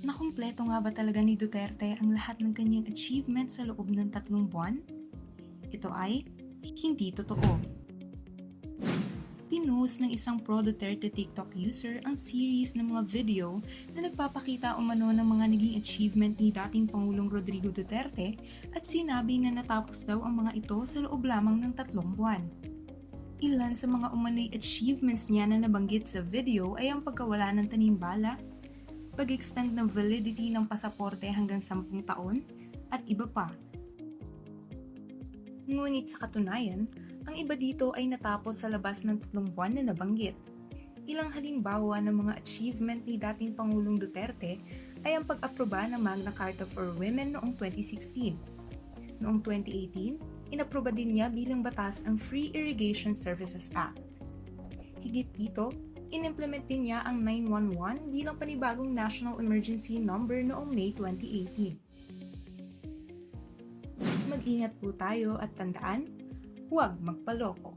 Nakumpleto nga ba talaga ni Duterte ang lahat ng kanyang achievements sa loob ng tatlong buwan? Ito ay hindi totoo. Pinost ng isang pro-Duterte TikTok user ang series ng mga video na nagpapakita umano ng mga naging achievement ni dating Pangulong Rodrigo Duterte at sinabi na natapos daw ang mga ito sa loob lamang ng tatlong buwan. Ilan sa mga umano'y achievements niya na nabanggit sa video ay ang pagkawala ng tanimbala, pag-extend ng validity ng pasaporte hanggang 10 taon, at iba pa. Ngunit sa katunayan, ang iba dito ay natapos sa labas ng tatlong buwan na nabanggit. Ilang halimbawa ng mga achievement ni dating Pangulong Duterte ay ang pag-aproba ng Magna Carta for Women noong 2016. Noong 2018, inaproba din niya bilang batas ang Free Irrigation Services Act. Higit dito, inimplement din niya ang 911 bilang panibagong national emergency number noong May 2018. Mag-ingat po tayo at tandaan, huwag magpaloko.